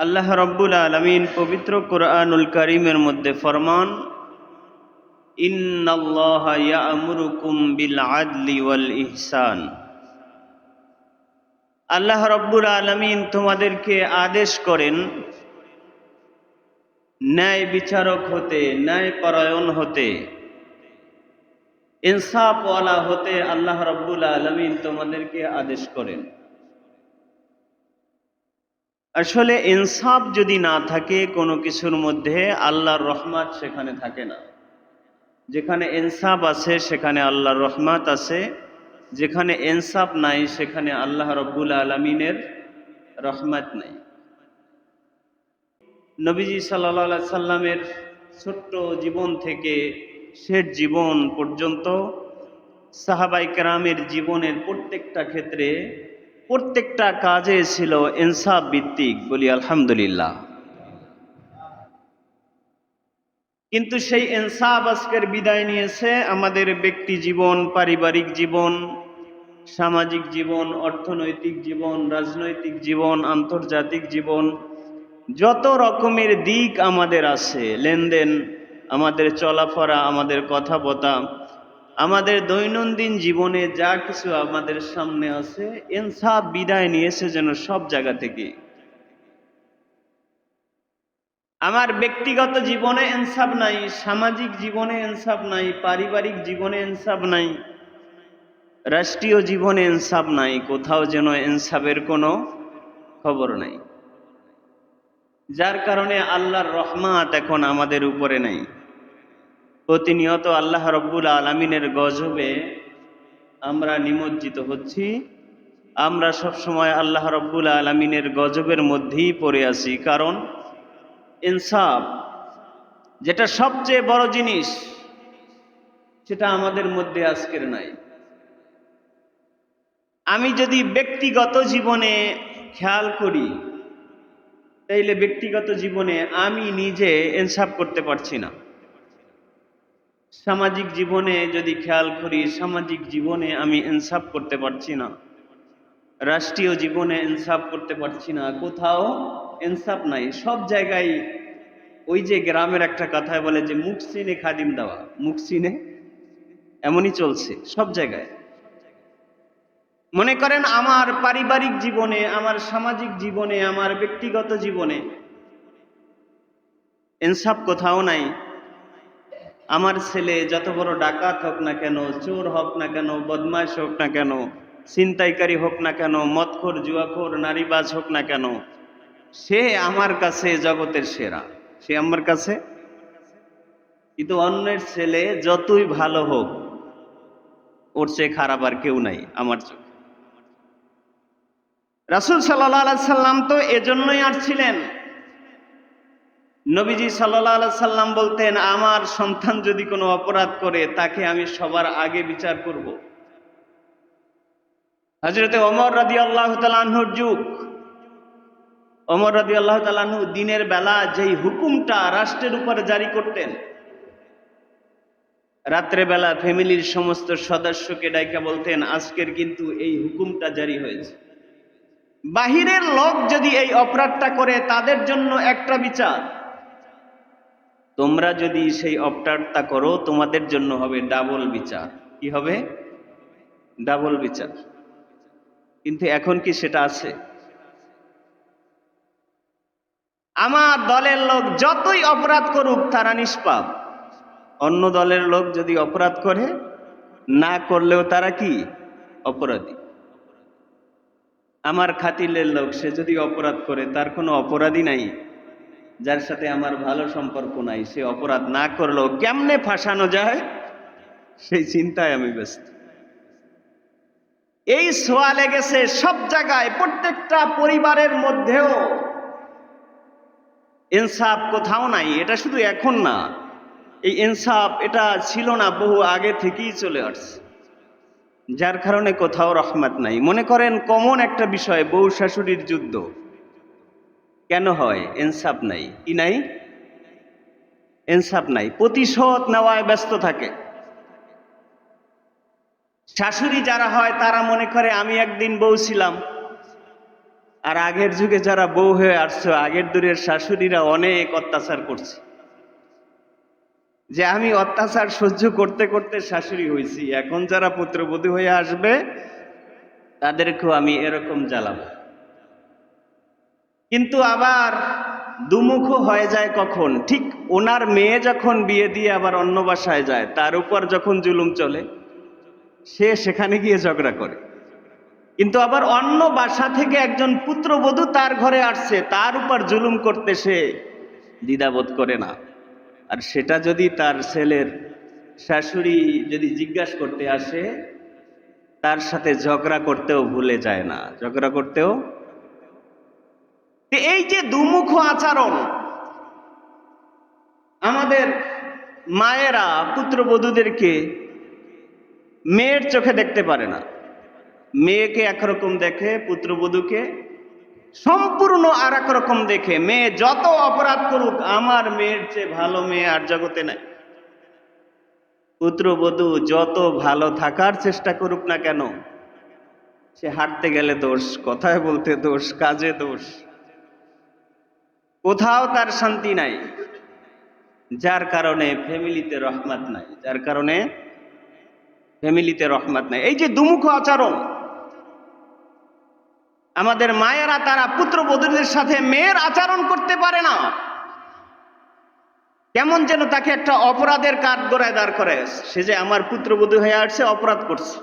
আল্লাহ রব্বুল আলমিন পবিত্র কোরআনুল করিমের মধ্যে ফরমান ইহসান আল্লাহ রব্বুল আলমিন তোমাদেরকে আদেশ করেন, ন্যায় বিচারক হতে, ন্যায় পরায়ণ হতে, ইনসাফওয়ালা হতে আল্লাহ রব্বুল আলমিন তোমাদেরকে আদেশ করেন। আসলে ইনসাফ যদি না থাকে, কোনো কিছুর মধ্যে আল্লাহর রহমত সেখানে থাকে না। যেখানে ইনসাফ আছে, সেখানে আল্লাহর রহমত আছে। যেখানে ইনসাফ নাই, সেখানে আল্লাহ রব্বুল আলমিনের রহমত নাই। নবীজি সাল্লা সাল্লামের ছোট্ট জীবন থেকে শেষ জীবন পর্যন্ত সাহাবাই কেরামের জীবনের প্রত্যেকটা ক্ষেত্রে প্রত্যেকটা কাজে ছিল ইনসাফ ভিত্তিক, বলি আলহামদুলিল্লাহ। কিন্তু সেই ইনসাফ আজকের বিদায় নিয়েছে আমাদের ব্যক্তি জীবন, পারিবারিক জীবন, সামাজিক জীবন, অর্থনৈতিক জীবন, রাজনৈতিক জীবন, আন্তর্জাতিক জীবন, যত রকমের দিক আমাদের আছে, লেনদেন, আমাদের চলাফেরা, আমাদের কথাবার্তা আমাদের দৈনন্দিন জীবনে যা কিছু আমাদের সামনে আছে ইনসাফ বিদায় নিয়েছে যেন সব জায়গা থেকে। আমার ব্যক্তিগত জীবনে ইনসাফ নাই, সামাজিক জীবনে ইনসাফ নাই, পারিবারিক জীবনে ইনসাফ নাই, রাষ্ট্রীয় জীবনে ইনসাফ নাই, কোথাও যেন ইনসাফের কোনো খবর নাই। যার কারণে আল্লাহর রহমাত এখন আমাদের উপরে নাই। প্রতিনিয়ত আল্লাহ রব্বুল আলমিনের গজবে আমরা নিমজ্জিত হচ্ছি। আমরা সব সময় আল্লাহ রব্বুল আলমিনের গজবের মধ্যেই পড়ে আছি। কারণ ইনসাফ যেটা সবচেয়ে বড় জিনিস, সেটা আমাদের মধ্যে আজকের নাই। আমি যদি ব্যক্তিগত জীবনে খেয়াল করি, তাইলে ব্যক্তিগত জীবনে আমি নিজে ইনসাফ করতে পারছি না। সামাজিক জীবনে যদি খেয়াল করি, সামাজিক জীবনে আমি ইনসাফ করতে পারছি না। রাষ্ট্রীয় জীবনে ইনসাফ করতে পারছি না। কোথাও ইনসাফ নাই। সব জায়গায় ওই যে গ্রামের একটা কথায় বলে যে, মুখ চিনে খাদিম দেওয়া। মুখ চিনে এমনই চলছে সব জায়গায়। মনে করেন আমার পারিবারিক জীবনে, আমার সামাজিক জীবনে, আমার ব্যক্তিগত জীবনে ইনসাফ কোথাও নাই। আমার ছেলে যত বড় ডাকাত হোক না কেন, চোর হোক না কেন, বদমাশ হোক না কেন, ছিনতাইকারী হোক না কেন, মদখোর, জুয়াখোর, নারীবাজ হোক না কেন, সে আমার কাছে জগতের সেরা। সে আমার কাছে? কিন্তু অন্যের ছেলে যতই ভালো হোক, ওর চেয়ে খারাপ আর কেউ নাই আমার চোখে। রাসুল সাল্লাহ সাল্লাম তো এজন্যই আসছিলেন। নবীজি সাল্লাহ সাল্লাম বলতেন, আমার সন্তান যদি কোনো অপরাধ করে, তাকে আমি সবার আগে বিচার করব। হজরতে অমর রাদি আল্লাহ তালাহুর যুগ। অমর রাদি আল্লাহ তালাহু দিনের বেলা যেই হুকুমটা রাষ্ট্রের উপরে জারি করতেন রাত্রেবেলা ফ্যামিলির সমস্ত সদস্যকে ডাইকা বলতেন, আজকের কিন্তু এই হুকুমটা জারি হয়েছে। বাহিরের লোক যদি এই অপরাধটা করে, তাদের জন্য একটা বিচার। তোমরা যদি সেই অপরাধটা করো, তোমাদের জন্য হবে ডাবল বিচার। কি হবে? ডাবল বিচার। কিন্তু এখন কি সেটা আছে? আমার দলের লোক যতই অপরাধ করুক, তারা নিষ্পাপ। অন্য দলের লোক যদি অপরাধ করে, না করলেও তারা কি? অপরাধী। আমার খাতিলের লোক, সে যদি অপরাধ করে, তার কোনো অপরাধী নাই। যার সাথে আমার ভালো সম্পর্ক নাই, সে অপরাধ না করলেও কেমনে ফাঁসানো যায়? সেই চিন্তায় আমি ব্যস্ত। এই সোয়া লেগেছে সব জায়গায়, প্রত্যেকটা পরিবারের মধ্যেও ইনসাফ কোথাও নাই, এটা শুধু এখন না। এই ইনসাফ এটা ছিল না, বহু আগে থেকেই চলে আসছে। যার কারণে কোথাও রহমত নাই। মনে করেন কমন একটা বিষয়, বউ শাশুড়ির যুদ্ধ। কেন হয়? ইনসাফ নাই। কি নাই? ইনসাফ নাই। প্রতিশোধ নেওয়ায় ব্যস্ত থাকে। শাশুড়ি যারা হয়, তারা মনে করে, আমি একদিন বউ ছিলাম। আর আগের যুগে যারা বউ হয়ে আসছো, আগের দূরের শাশুড়িরা অনেক অত্যাচার করছে। যে আমি অত্যাচার সহ্য করতে করতে শাশুড়ি হয়েছি। এখন যারা পুত্রবধূ হয়ে আসবে, তাদেরকেও আমি এরকম জ্বালাবো। কিন্তু আবার দুমুখ হয়ে যায় কখন? ঠিক ওনার মেয়ে যখন বিয়ে দিয়ে আবার অন্য বাসায় যায়, তার উপর যখন জুলুম চলে, সে সেখানে গিয়ে ঝগড়া করে। কিন্তু আবার অন্য বাসা থেকে একজন পুত্রবধূ তার ঘরে আসছে, তার উপর জুলুম করতে সে দ্বিধাবোধ করে না। আর সেটা যদি তার ছেলের শাশুড়ি যদি জিজ্ঞাসা করতে আসে, তার সাথে ঝগড়া করতেও ভুলে যায় না। ঝগড়া করতেও এই যে দুমুখ আচরণ, আমাদের মায়েরা, পুত্রবধূদেরকে মেয়ের চোখে দেখতে পারে না। মেয়েকে একরকম দেখে, পুত্রবধূকে সম্পূর্ণ আর রকম দেখে। মেয়ে যত অপরাধ করুক, আমার মেয়ের চেয়ে ভালো মেয়ে আর জগতে নাই। পুত্রবধূ যত ভালো থাকার চেষ্টা করুক না কেন, সে হাঁটতে গেলে দোষ, কথায় বলতে দোষ, কাজে দোষ। কোথাও তার শান্তি নাই, যার কারণে ফ্যামিলিতে রহমত নাই, যার কারণে ফ্যামিলিতে রহমত নাই। এই যে দুমুখ আচরণ, আমাদের মায়েরা তারা পুত্রবধূদের সাথে মেয়ের আচরণ করতে পারে না। কেমন যেন তাকে একটা অপরাধের কাঠ গড়ায় দাঁড় করে, সে যে আমার পুত্রবধূ হয়ে আসছে, অপরাধ করছে।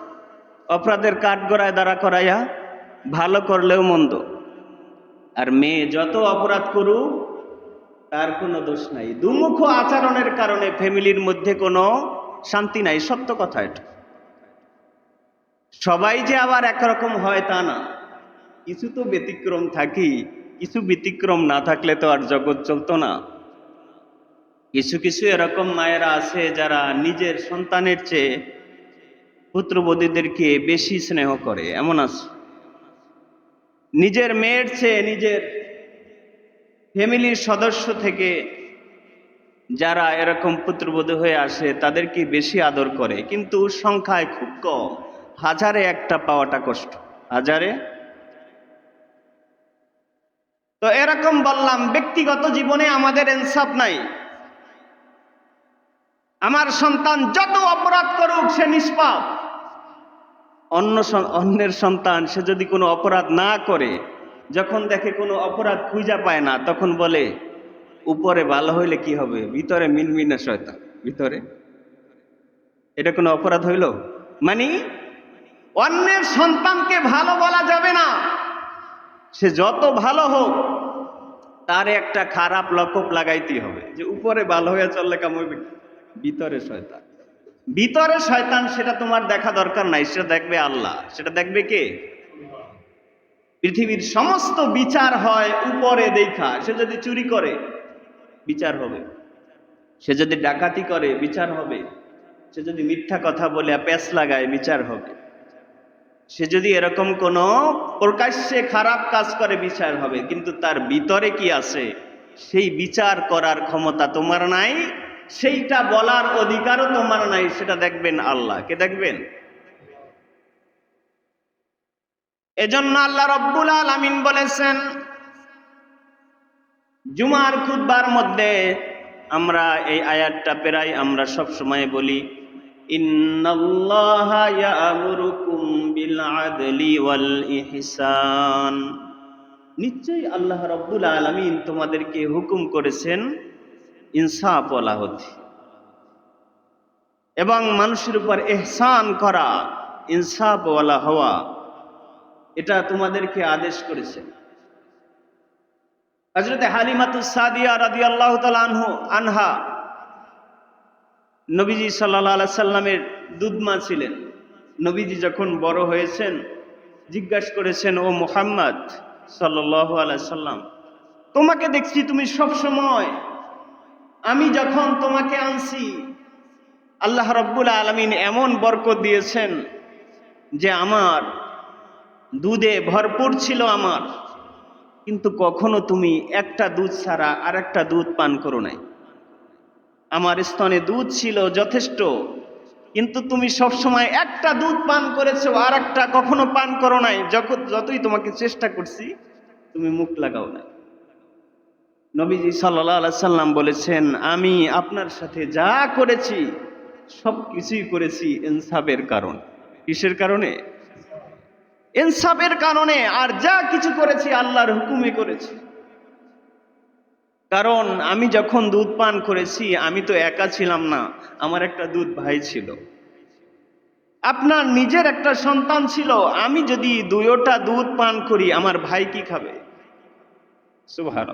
অপরাধের কাঠ গড়ায় দাঁড়া করাইয়া ভালো করলেও মন্দ। আর মেয়ে যত অপরাধ করুক, তার কোনো দোষ নাই। দুমুখ আচরণের কারণে ফ্যামিলির মধ্যে কোনো শান্তি নাই, সত্য কথা এটা। সবাই যে আবার একরকম হয় তা না। কিছু তো ব্যতিক্রম থাকি কিছু ব্যতিক্রম না থাকলে তো আর জগৎ চলতো না। কিছু কিছু এরকম মায়েরা আছে যারা নিজের সন্তানের চেয়ে পুত্রবধূদেরকে বেশি স্নেহ করে। এমন আছে। নিজের মেয়ের চেয়ে নিজের ফ্যামিলির সদস্য থেকে যারা এরকম পুত্রবধূ হয়ে আসে, তাদেরকে বেশি আদর করে। কিন্তু সংখ্যায় খুব কম। হাজারে একটা পাওয়াটা কষ্ট। হাজারে? তো এরকম বললাম, ব্যক্তিগত জীবনে আমাদের ইনসাফ নাই। আমার সন্তান যত অপরাধ করুক, সে নিষ্পাপ। অন্য অন্যের সন্তান, সে যদি কোনো অপরাধ না করে, যখন দেখে কোনো অপরাধ খুঁজা পায় না, তখন বলে, উপরে ভালো হইলে কি হবে? ভিতরে মিনমিনা শয়তান, ভিতরে। এটা কোনো অপরাধ হইল? মানে অন্যের সন্তানকে ভালো বলা যাবে না। সে যত ভালো হোক, তার একটা খারাপ লকব লাগাইতে হবে, যে উপরে ভালো হয়ে চললে কাম ভিতরে শয়তান। ভিতরে শয়তান, সেটা তোমার দেখা দরকার নাই, সেটা দেখবে আল্লাহ, সেটা দেখবে কে? পৃথিবীর সমস্ত বিচার হয় উপরে দেখা, সে যদি চুরি করে, বিচার হবে। সে যদি ডাকাতি করে, বিচার হবে। সে যদি মিথ্যা কথা বলে, প্যাঁচ লাগায়, বিচার হবে। সে যদি এরকম কোনো প্রকাশ্যে খারাপ কাজ করে, বিচার হবে। কিন্তু তার ভিতরে কি আছে? সেই বিচার করার ক্ষমতা তোমার নাই সেইটা বলার অধিকারও তোমার নাই, সেটা দেখবেন আল্লাহ। কে দেখবেন? এজন্য আল্লাহ রব্বুল আলামিন বলেছেন, জুমার খুতবার মধ্যে আমরা এই আয়াতটা পেরাই আমরা সব সময় বলি নিশ্চয়ই আল্লাহ রব্বুল আলামিন তোমাদেরকে হুকুম করেছেন ইনসাফ বলা হতে। এবং মানুষের উপর এহসান করা, ইনসাফ ওয়ালা হওয়া, এটা তোমাদেরকে আদেশ করেছেন হজরত হালিমাতু সাদিয়া রাদি আল্লাহ আনহু, আনহা, নবীজি সাল্লা সাল্লামের দুধমা ছিলেন। নবীজি যখন বড় হয়েছেন, জিজ্ঞাসা করেছেন, ও মোহাম্মদ সাল্লাহ আলাই সাল্লাম, তোমাকে দেখছি তুমি সব সময় আমি যখন তোমাকে আনছি, আল্লাহ রব্বুল আলমিন এমন বরকত দিয়েছেন যে আমার দুধে ভরপুর ছিল আমার, কিন্তু কখনো তুমি একটা দুধ ছাড়া আর একটা দুধ পান করো নাই। আমার স্তনে দুধ ছিল যথেষ্ট, কিন্তু তুমি সব সময় একটা দুধ পান করেছ আর একটা কখনো পান করো নাই। যতই তোমাকে চেষ্টা করছি, তুমি মুখ লাগাও না নবীজি সাল্লাহ সাল্লাম বলেছেন, আমি আপনার সাথে যা করেছি, সব কিছুই করেছি ইনসাফের কারণ। কিসের কারণে? ইনসাফের কারণে, আর যা কিছু করেছি আল্লাহর হুকুমে করেছি। কারণ আমি যখন দুধ পান করেছি, আমি তো একা ছিলাম না, আমার একটা দুধ ভাই ছিল। আপনার নিজের একটা সন্তান ছিল, আমি যদি দুয়োটা দুধ পান করি, আমার ভাই কি খাবে? সুভার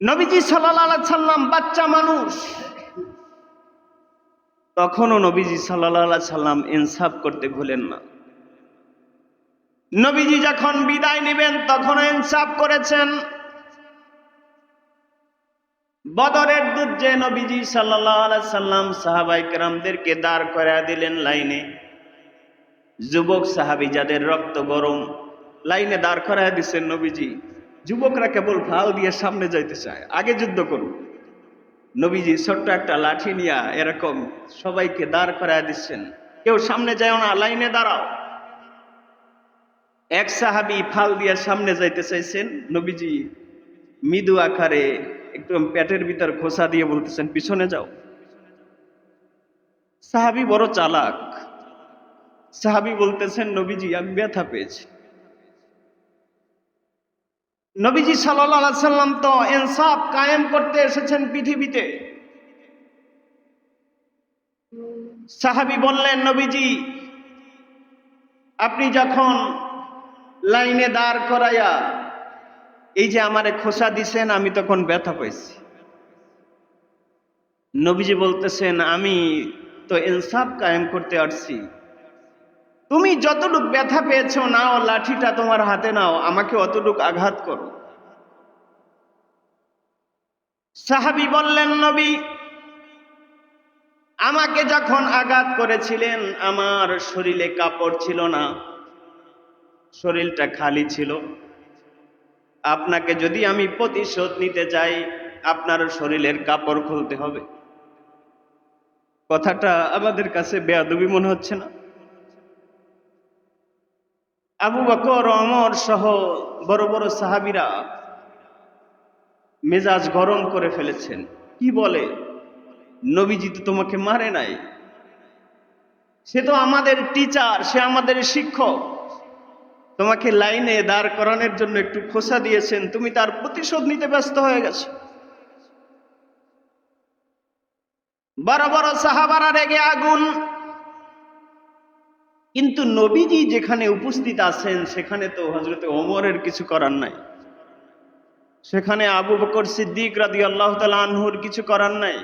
নবীজি সাল্লাম বাচ্চা মানুষ। তখনও নবীজি সাল্লাহ সাল্লাম ইনসাফ করতে ভুলেন না। নবীজি যখন বিদায় নেবেন, তখনও ইনসাফ করেছেন। বদরের যুদ্ধে নবীজি সাল্লাহ সাল্লাম সাহাবাই কেরামদেরকে দাঁড় করা দিলেন লাইনে। যুবক সাহাবি যাদের রক্ত গরম। লাইনে দাঁড় করায় দিচ্ছেন নবীজি। যুবকরা কেবল ভালো দিয়ে সামনে যাইতে চায়। আগে যুদ্ধ করুন নবীজি ছোট্ট একটা লাঠি নিয়ে এরকম সবাইকে দাঁড় করায় দিচ্ছেন। কেউ সামনে যায় না, লাইনে দাঁড়াও। এক সাহাবি ফাল দিয়ে সামনে যাইতে চাইছেন। নবীজি মৃদু আকারে একদম পেটের ভিতর খোসা দিয়ে বলতেছেন, পিছনে যাও। সাহাবি বড় চালাক। সাহাবি বলতেছেন, নবীজি, আমি ব্যথা পেয়েছি। নবীজি সাল্লাহ সাল্লাম তো ইনসাফ কায়েম করতে এসেছেন পৃথিবীতে। সাহাবি বললেন, নবীজি, আপনি যখন লাইনে দাঁড় করাইয়া এই যে আমারে খোসা দিছেন, আমি তখন ব্যথা পাইছি। নবীজি বলতেছেন, আমি তো ইনসাফ কায়েম করতে আসছি। তুমি যতটুক ব্যথা পেয়েছ, নাও, লাঠিটা তোমার হাতে নাও, আমাকে অতটুক আঘাত করো। সাহাবি বললেন, নবী, আমাকে যখন আঘাত করেছিলেন, আমার শরীরে কাপড় ছিল না, শরীরটা খালি ছিল। আপনাকে যদি আমি প্রতিশোধ নিতে চাই, আপনার শরীরের কাপড় খুলতে হবে। কথাটা আমাদের কাছে বেয়াদবি মনে হচ্ছে না। আবু বকর অমর সহ বড় বড় সাহাবিরা মেজাজ গরম করে ফেলেছেন। কি বলে? নবীজি তো তোমাকে মারে নাই। সে তো আমাদের টিচার সে আমাদের শিক্ষক। তোমাকে লাইনে দাঁড় করানোর জন্য একটু খোসা দিয়েছেন, তুমি তার প্রতিশোধ নিতে ব্যস্ত হয়ে গেছো। বড় বড় সাহাবারা রেগে আগুন কিন্তু নবীজি যেখানে উপস্থিত আছেন, সেখানে তো হজরতে ওমরের কিছু করার নাই। সেখানে আবু বকর সিদ্দিক রাদি আল্লাহ আনহুর কিছু করার নাই।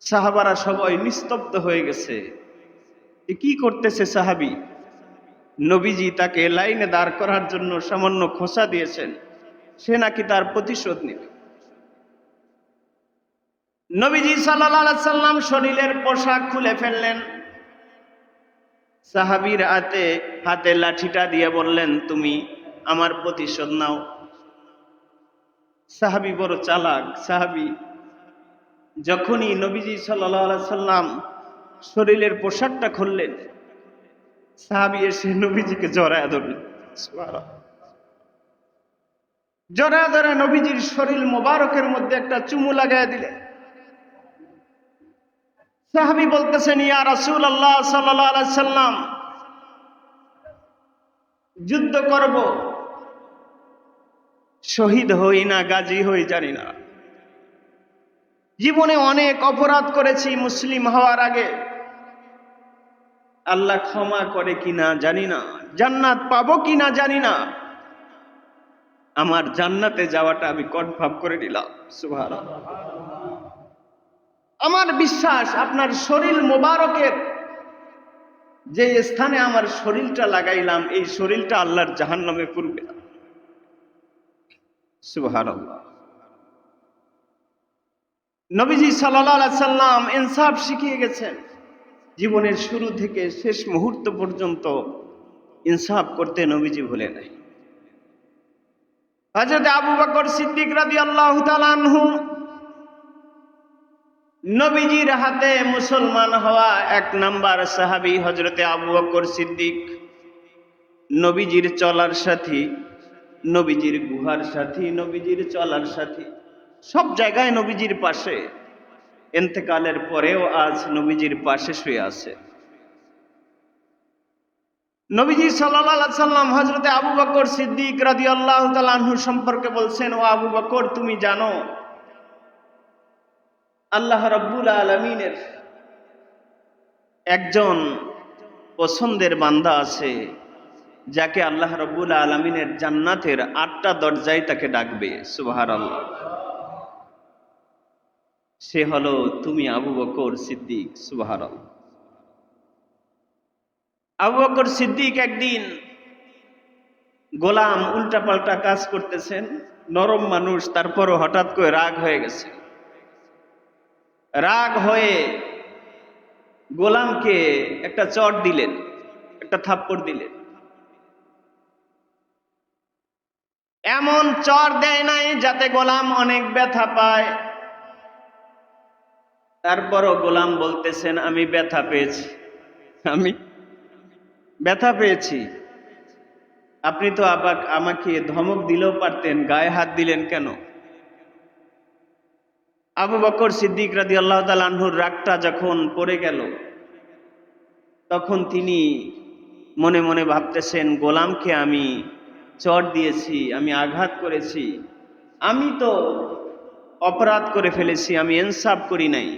সাহাবারা সবাই নিস্তব্ধ হয়ে গেছে। কি করতেছে সাহাবি? নবীজি তাকে লাইনে দাঁড় করার জন্য সামান্য খোসা দিয়েছেন। সে নাকি তার প্রতিশোধ নেবে। নবীজি সাল্লাহ সাল্লাম শরীরের পোশাক খুলে ফেললেন। সাহাবির হাতে হাতে লাঠিটা দিয়ে বললেন, তুমি আমার প্রতিশোধ নাও। সাহাবি বড় চালাক, সাহাবি। যখনই নবীজি সাল্লাহ সাল্লাম শরীরের পোশাকটা খুললেন, সাহাবি এসে নবীজিকে জড়ায় ধরলেন। জড়ায় ধরে নবীজির শরীর মোবারকের মধ্যে একটা চুমু লাগাই দিলেন। সাহাবি বলতেছেন, ইয়া রাসুল আল্লাহ সাল্লাম, যুদ্ধ করব। শহীদ হই না, গাজী হই, জানি না। জীবনে অনেক অপরাধ করেছি, মুসলিম হওয়ার আগে। আল্লাহ ক্ষমা করে কিনা জানি না। জান্নাত পাবো কিনা জানি না। আমার জান্নাতে যাওয়াটা আমি কনফার্ম করে নিলাম সুভাষ আমার বিশ্বাস আপনার শরীর মোবারকের যে স্থানে আমার শরীরটা লাগাইলাম, এই শরীরটা আল্লাহর জাহান নামে পূর্বে নবীজি সাল্লাম ইনসাফ শিখিয়ে গেছেন, জীবনের শুরু থেকে শেষ মুহূর্ত পর্যন্ত ইনসাফ করতে নবীজি ভুলে নাই। হজরত আবু বকর সিদ্দিক রাদি আল্লাহ তালানহু নবীজির হাতে মুসলমান হওয়া এক নাম্বার সাহাবি হজরতে আবু বকর সিদ্দিক। নবীজির চলার সাথী, নবীজির গুহার সাথী, নবীজির চলার সাথী, সব জায়গায় নবীজির পাশে। এন্তেকালের পরেও আজ নবীজির পাশে শুয়ে আছে। নবীজি সাল্লাহ সাল্লাম হজরতে আবু বকর সিদ্দিক রাদি আল্লাহ তালাহু সম্পর্কে বলছেন, ও আবু বকর, তুমি জানো আল্লাহ রব্বুল আলমিনের একজন পছন্দের বান্দা আছে, যাকে আল্লাহ রব্বুল আলমিনের জান্নাতের আটটা দরজায় তাকে ডাকবে সুবাহার আল্লাহ সে হলো তুমি আবু বকর সিদ্দিক সুবাহার আবু বকর সিদ্দিক একদিন গোলাম উল্টাপাল্টা কাজ করতেছেন, নরম মানুষ, তারপরও হঠাৎ করে রাগ হয়ে গেছে। রাগ হয়ে গোলামকে একটা চট দিলেন, একটা থাপ্পড় দিলেন। এমন চর দেয় নাই যাতে গোলাম অনেক ব্যথা পায়। তারপরও গোলাম বলতেছেন, আমি ব্যথা পেয়েছি, আমি ব্যথা পেয়েছি। আপনি তো আবার আমাকে ধমক দিলেও পারতেন, গায়ে হাত দিলেন কেন? আবু বকর সিদ্দিক রাদি আল্লাহ তালাহুর রাগটা যখন পড়ে গেল, তখন তিনি মনে মনে ভাবতেছেন, গোলামকে আমি চট দিয়েছি, আমি আঘাত করেছি, আমি তো অপরাধ করে ফেলেছি, আমি ইনসাফ করি নাই।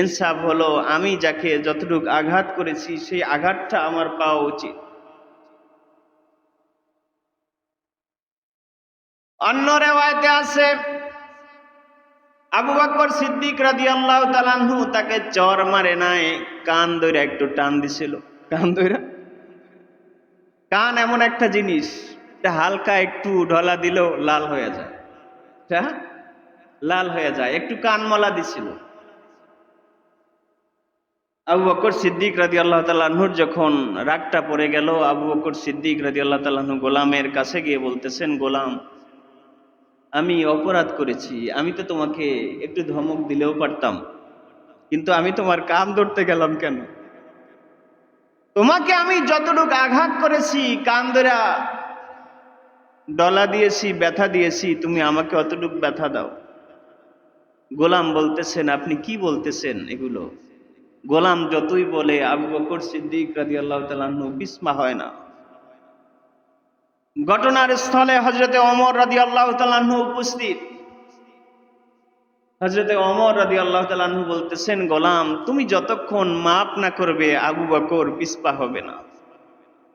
ইনসাফ হলো, আমি যাকে যতটুকু আঘাত করেছি, সেই আঘাতটা আমার পাওয়া উচিত। অন্য রেওয়ায়তে আছে আবু বকর সিদ্দিক রাদি আল্লাহ তালানহু তাকে চর মারে নাই কান দইরা একটু টান দিছিল। কান দইরা কান এমন একটা জিনিস এটা হালকা একটু ঢলা দিলেও লাল হয়ে যায়। লাল হয়ে যায় একটু কান মলা দিছিল। আবু বকর সিদ্দিক রাজি আল্লাহ তাল্লাহর যখন রাগটা পড়ে গেল আবু বকর সিদ্দিক রাজি আল্লাহ তাল্লাহ গোলামের কাছে গিয়ে বলতেছেন গোলাম আমি অপরাধ করেছি, আমি তো তোমাকে একটু ধমক দিলেও পারতাম। কিন্তু আমি তোমার কান ধরতে গেলাম কেন? তোমাকে আমি যতটুকু আঘাত করেছি, কান ধরা ডলা দিয়েছি, ব্যথা দিয়েছি, তুমি আমাকে অতটুকু ব্যথা দাও। গোলাম বলতেছেন, আপনি কি বলতেছেন এগুলো? গোলাম যতই বলে, আবু বকর সিদ্দিক রাজি আল্লাহ তালাহু বিস্মা হয় না। ঘটনার স্থলে হজরতে অমর রাজি আল্লাহ তালাহু উপস্থিত। হজরতে অমর রাজি আল্লাহ তালাহু বলতেছেন, গোলাম, তুমি যতক্ষণ মাপ না করবে, আবু বকর পিসপা হবে না।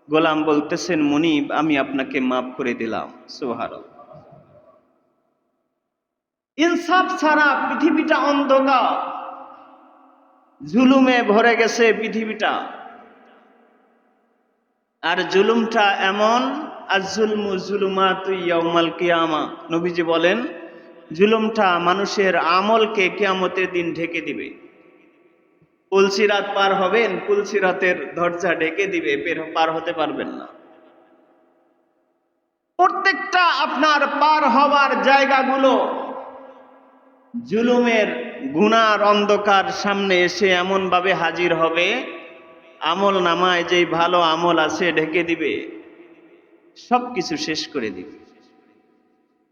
গোলাম বলতেছেন, মুনিব, আমি আপনাকে মাফ করে দিলাম। সোহার ইনসাফ ছাড়া পৃথিবীটা অন্ধকার। জুলুমে ভরে গেছে পৃথিবীটা। আর জুলুমটা এমন নবীজি বলেন, জুলুমটা মানুষের আমলকে কিয়ামতের দিন ঢেকে দিবে। পুলসিরাত পার হবেন পুলসিরাতের দরজা ঢেকে দিবে পার হতে পারবেন না। প্রত্যেকটা আপনার পার হওয়ার জায়গাগুলো জুলুমের গুনার অন্ধকার সামনে এসে এমনভাবে হাজির হবে, আমল নামায় যেই ভালো আমল আছে ঢেকে দিবে। সব কিছু শেষ করে দিবে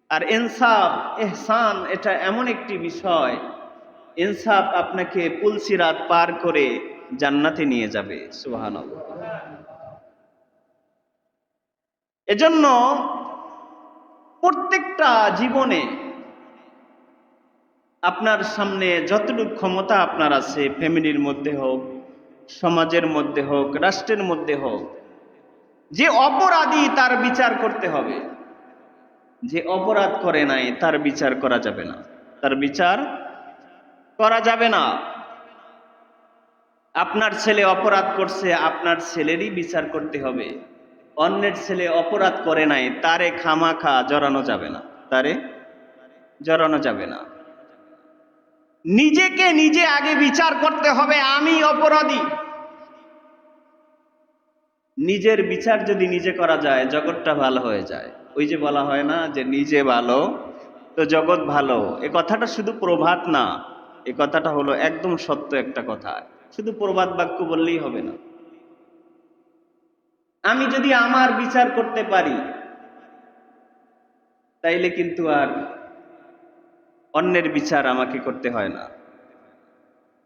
আর ইনসাফ এহসান এটা এমন একটি বিষয়, ইনসাফ আপনাকে পুলসিরাত পার করে জান্নাতে নিয়ে যাবে সুহান এজন্য প্রত্যেকটা জীবনে আপনার সামনে যতটুকু ক্ষমতা আপনার আছে ফ্যামিলির মধ্যে হোক, সমাজের মধ্যে হোক, রাষ্ট্রের মধ্যে হোক যে অপরাধী তার বিচার করতে হবে। যে অপরাধ করে নাই, তার বিচার করা যাবে না। তার বিচার করা যাবে না। আপনার ছেলে অপরাধ করছে, আপনার ছেলেরই বিচার করতে হবে। অন্যের ছেলে অপরাধ করে নাই, তারে খামাখা জড়ানো যাবে না। তারে জড়ানো যাবে না। নিজেকে নিজে আগে বিচার করতে হবে, আমি অপরাধী। নিজের বিচার যদি নিজে করা যায়, জগৎটা ভালো হয়ে যায়। ওই যে বলা হয় না যে নিজে ভালো, তো জগৎ ভালো। এ কথাটা শুধু প্রভাত না, এ কথাটা হলো একদম সত্য একটা কথা। শুধু প্রবাদ বাক্য বললেই হবে না। আমি যদি আমার বিচার করতে পারি, তাইলে কিন্তু আর অন্যের বিচার আমাকে করতে হয় না।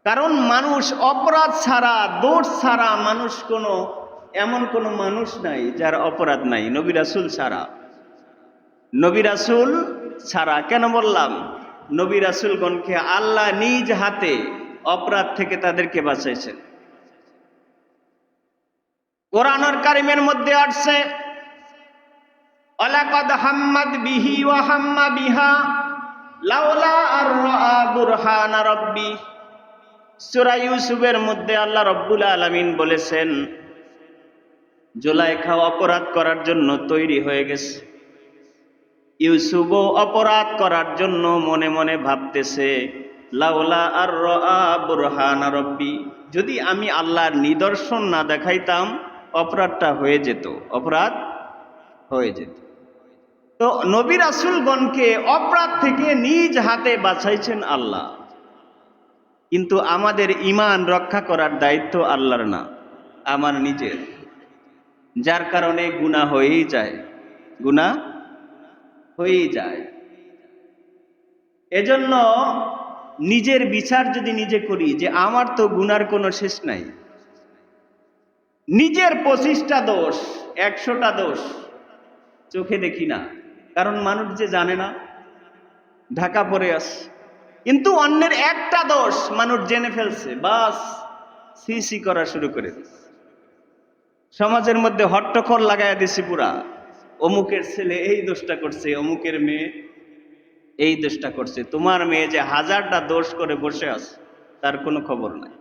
কারণ মানুষ অপরাধ ছাড়া, দোষ ছাড়া মানুষ কোনো এমন কোনো মানুষ নাই যার অপরাধ নাই, নবী রাসুল ছাড়া। নবী রাসুল ছাড়া কেন বললাম? নবী রাসুলগণকে আল্লাহ নিজ হাতে অপরাধ থেকে তাদেরকে বাঁচাইছেন। কোরআনুল কারিমের মধ্যে আসছে, অলাকদ হাম্মাদ বিহি ওয়া হাম্মা বিহা লাউলা আর রাআ বুরহানা রাব্বি। সূরা ইউসুফের মধ্যে আল্লাহ রব্বুল আলামিন বলেছেন জুলাইখা অপরাধ করার জন্য তৈরি হয়ে গেছে। ইউসুফও অপরাধ করার জন্য মনে মনে ভাবতেছে লাউলা আর বুরহানা রাব্বি, যদি আমি আল্লাহর নিদর্শন না দেখাইতাম, অপরাধটা হয়ে যেত, অপরাধ হয়ে যেত। তো নবী রাসুলগণকে অপরাধ থেকে নিজ হাতে বাঁচাইছেন আল্লাহ। কিন্তু আমাদের ইমান রক্ষা করার দায়িত্ব আল্লাহর না, আমার নিজের। যার কারণে গুণা হয়েই যায়। গুণা হয়েই যায়। এজন্য নিজের বিচার যদি নিজে করি যে আমার তো গুনার কোনো শেষ নাই। নিজের পঁচিশটা দোষ, একশোটা দোষ চোখে দেখি না। কারণ মানুষ যে জানে না, ঢাকা পড়ে আস কিন্তু অন্যের একটা দোষ মানুষ জেনে ফেলছে। বাস সি সি করা শুরু করে দিছে। সমাজের মধ্যে হট্টখর লাগাইয়া দিছি পুরা। অমুকের ছেলে এই দোষটা করছে, অমুকের মেয়ে এই দোষটা করছে। তোমার মেয়ে যে হাজারটা দোষ করে বসে আছে, তার কোনো খবর নাই।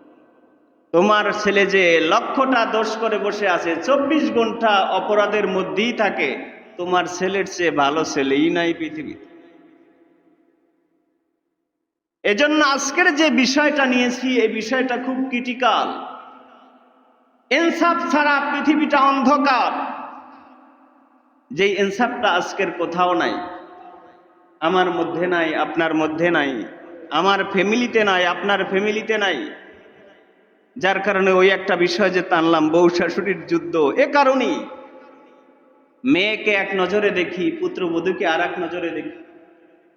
তোমার ছেলে যে লক্ষটা দোষ করে বসে আছে, চব্বিশ ঘণ্টা অপরাধের মধ্যেই থাকে, তোমার ছেলের চেয়ে ভালো ছেলেই নাই পৃথিবীতে। এজন্য আজকের যে বিষয়টা নিয়েছি, এই বিষয়টা খুব ক্রিটিক্যাল ইনসাফ ছাড়া পৃথিবীটা অন্ধকার। যেই ইনসাফটা আজকের কোথাও নাই, আমার মধ্যে নাই, আপনার মধ্যে নাই, আমার ফ্যামিলিতে নাই, আপনার ফ্যামিলিতে নাই, যার কারণে ওই একটা বিষয় যে টানলাম, বউ শাশুড়ির যুদ্ধ, এ কারণেই। মেয়েকে এক নজরে দেখি, পুত্রবধূকে আর এক নজরে দেখি।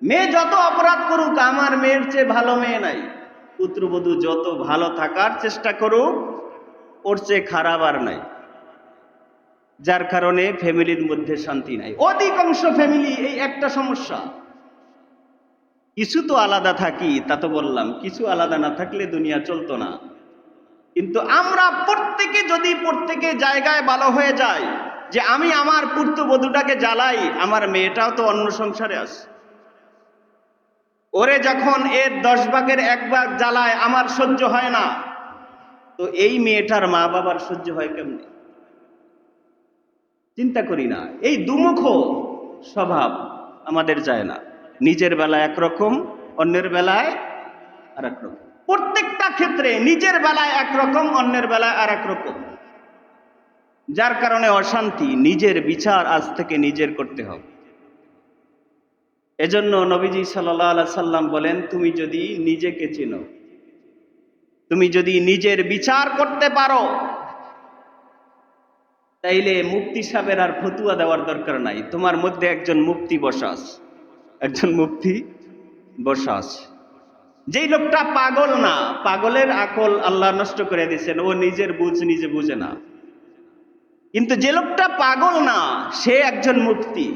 মেয়ে যত অপরাধ করুক, আমার মেয়ের চেয়ে ভালো মেয়ে নাই। পুত্রবধূ যত ভালো থাকার চেষ্টা করুক ওর চেয়ে খারাপ আর নাই। যার কারণে ফ্যামিলির মধ্যে শান্তি নাই। অধিকাংশ ফ্যামিলি এই একটা সমস্যা। কিছু তো আলাদা থাকি, তা তো বললাম। কিছু আলাদা না থাকলে দুনিয়া চলতো না। কিন্তু আমরা প্রত্যেকে যদি প্রত্যেকে জায়গায় ভালো হয়ে যায় যে আমি আমার পুত্রবধূটাকে জ্বালাই, আমার মেয়েটাও তো অন্য সংসারে আছে। ওরে যখন এর দশ ভাগের এক ভাগ জ্বালায়, আমার সহ্য হয় না। তো এই মেয়েটার মা বাবার সহ্য হয় কেমনি? চিন্তা করি না। এই দুমুখ স্বভাব আমাদের যায় না। নিজের বেলায় একরকম, অন্যের বেলায় আর রকম প্রত্যেকটা ক্ষেত্রে নিজের বেলায় একরকম, অন্যের বেলায় আর রকম যার কারণে অশান্তি নিজের বিচার আজ থেকে নিজের করতে হবে। এজন্য নবীজি সাল্লাহ সাল্লাম বলেন, তুমি যদি নিজেকে চেনো তুমি যদি নিজের বিচার করতে পারো, তাইলে মুক্তি সাহেবের আর ফতুয়া দেওয়ার দরকার নাই। তোমার মধ্যে একজন মুক্তি বসাস একজন মুক্তি বসাস যেই লোকটা পাগল না, পাগলের আকল আল্লাহ নষ্ট করে দিয়েছেন, ও নিজের বুঝ নিজে বুঝে না। কিন্তু যে লোকটা পাগল না, সে একজন মুক্তি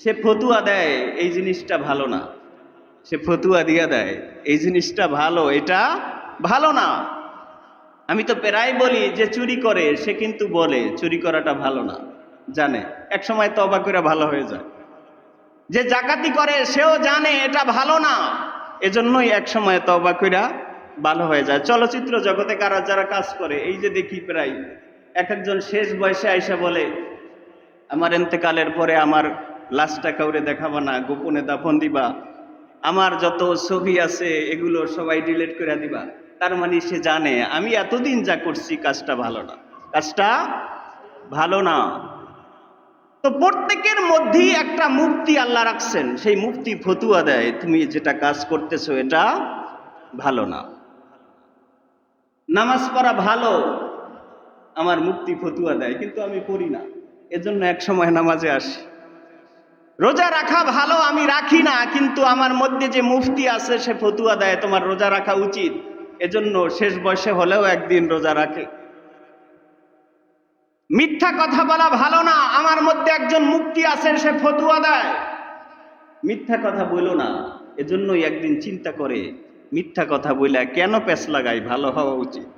সে ফতুয়া দেয়, এই জিনিসটা ভালো না। সে ফতুয়া দিয়া দেয়, এই জিনিসটা ভালো, এটা ভালো না। আমি তো প্রায় বলি যে চুরি করে, সে কিন্তু বলে চুরি করাটা ভালো না। জানে, এক সময় তবা করে ভালো হয়ে যায়। যে জাকাতি করে, সেও জানে এটা ভালো না। এজন্যই এক সময় তবা কইরা ভালো হয়ে যায়। চলচ্চিত্র জগতে কারা যারা কাজ করে, এই যে দেখি প্রায় এক একজন শেষ বয়সে আইসা বলে, আমার এতেকালের পরে আমার লাশটা কাউরে দেখাবা না, গোপনে দাফন দিবা। আমার যত ছবি আছে, এগুলো সবাই ডিলিট করে দিবা। তার মানে সে জানে, আমি এতদিন যা করছি কাজটা ভালো না। কাজটা ভালো না। তো প্রত্যেকের মধ্যেই একটা মুক্তি আল্লাহ রাখছেন। সেই মুক্তি ফতুয়া দেয়, তুমি যেটা কাজ করতেছো এটা ভালো না। নামাজ পড়া ভালো, আমার মুক্তি ফতুয়া দেয়, কিন্তু আমি পড়ি না। এজন্য এক সময় নামাজে আসি। রোজা রাখা ভালো আমি রাখি না, কিন্তু আমার মধ্যে যে মুফতি আছে, সে ফতুয়া দেয়, তোমার রোজা রাখা উচিত। এজন্য শেষ বয়সে হলেও একদিন রোজা রাখে। মিথ্যা কথা বলা ভালো না, আমার মধ্যে একজন মুক্তি আছে সে ফতুয়া দেয়। মিথ্যা কথা বলো না, এজন্যই একদিন চিন্তা করে, মিথ্যা কথা বইলা কেন পেছ লাগাই, ভালো হওয়া উচিত।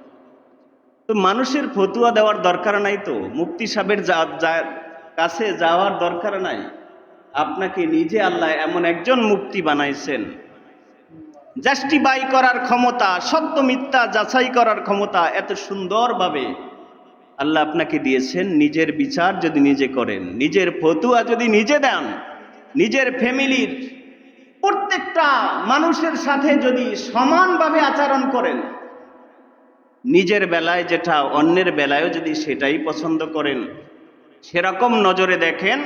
তো মানুষের ফতুয়া দেওয়ার দরকার নাই তো, মুক্তি সাহেবের কাছে যাওয়ার দরকার নাই। আপনাকে নিজে আল্লাহ এমন একজন মুক্তি বানাইছেন। জাস্টিফাই করার ক্ষমতা, সত্য মিথ্যা যাচাই করার ক্ষমতা এত সুন্দরভাবে আল্লাহ আপনাকে দিয়েছেন। নিজের বিচার যদি নিজে করেন, নিজের ফতুয়া যদি নিজে দেন, নিজের ফ্যামিলির প্রত্যেকটা মানুষের সাথে যদি সমানভাবে আচরণ করেন, নিজের বেলায় যেটা, অন্যের বেলায়ও যদি সেটাই পছন্দ করেন, সেরকম নজরে দেখেন,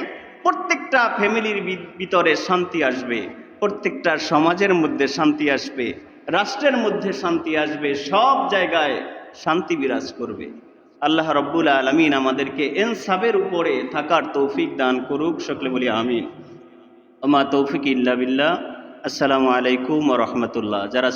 প্রত্যেকটা ফ্যামিলির ভিতরে শান্তি আসবে। প্রত্যেকটা সমাজের মধ্যে শান্তি আসবে, রাষ্ট্রের মধ্যে শান্তি আসবে, সব জায়গায় শান্তি বিরাজ করবে। আল্লাহ রব্বুল আলমিন আমাদেরকে এনসাবের উপরে থাকার তৌফিক দান করুক, সকলে বলি আমিন। আমা তৌফিক ইল্লা বিল্লাহ। আসসালামু আলাইকুম রহমতুল্লাহ। যারা